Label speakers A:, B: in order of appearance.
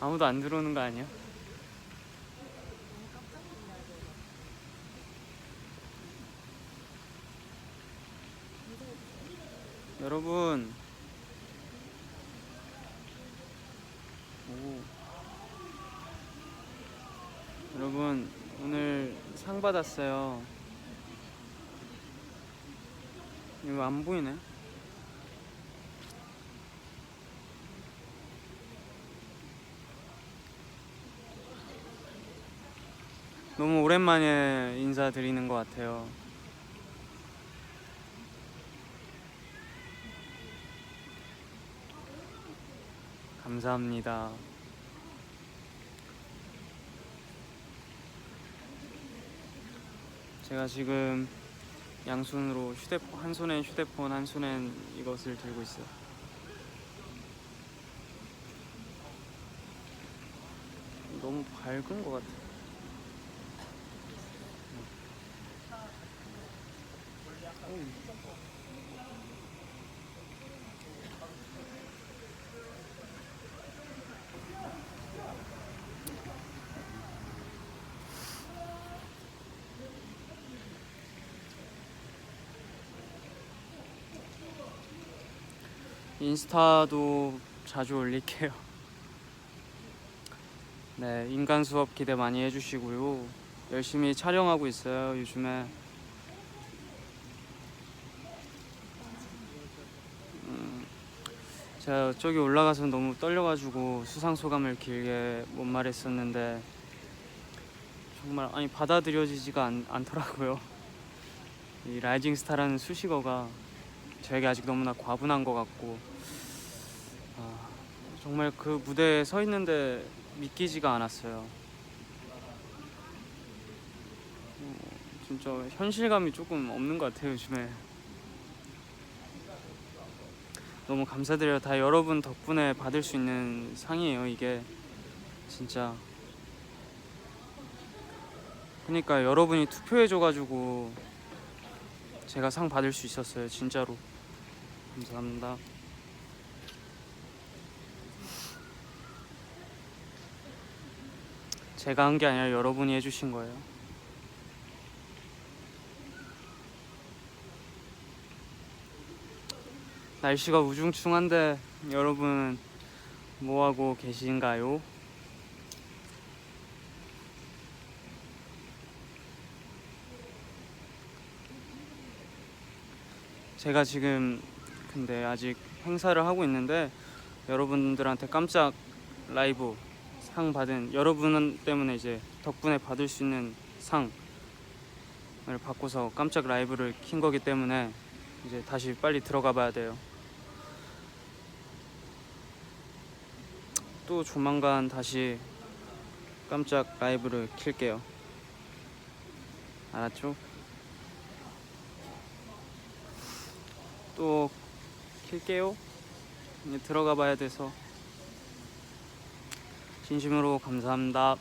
A: 아무도 안 들어오는 거 아니야? 여러분 오. 여러분 오늘 상 받았어요 이거 안 보이네 너무 오랜만에 인사드리는 것 같아요. 감사합니다. 제가 지금 양손으로 휴대폰 한 손엔 휴대폰 한 손엔 이것을 들고 있어요. 너무 밝은 것 같아. 인스타도 자주 올릴게요. 네, 인간 수업 기대 많이 해주시고요. 열심히 촬영하고 있어요, 요즘에. 제가 저기 올라가서 너무 떨려가지고 수상 소감을 길게 못 말했었는데 정말 아니 받아들여지지가 않, 않더라고요. 이 라이징 스타라는 수식어가 저에게 아직 너무나 과분한 것 같고 아, 정말 그 무대에 서 있는데 믿기지가 않았어요. 어, 진짜 현실감이 조금 없는 것 같아요 요즘에. 너무 감사드려요. 다 여러분 덕분에 받을 수 있는 상이에요 이게 진짜. 그러니까 여러분이 투표해줘가지고 제가 상 받을 수 있었어요 진짜로. 감사합니다. 제가 한 게 아니라 여러분이 해주신 거예요. 날씨가 우중충한데 여러분 뭐 하고 계신가요? 제가 지금 근데 아직 행사를 하고 있는데 여러분들한테 깜짝 라이브 상 받은 여러분 때문에 이제 덕분에 받을 수 있는 상을 받고서 깜짝 라이브를 킨 거기 때문에 이제 다시 빨리 들어가 봐야 돼요. 또 조만간 다시 깜짝 라이브를 킬게요. 알았죠? 또 킬게요. 들어가 봐야 돼서 진심으로 감사합니다.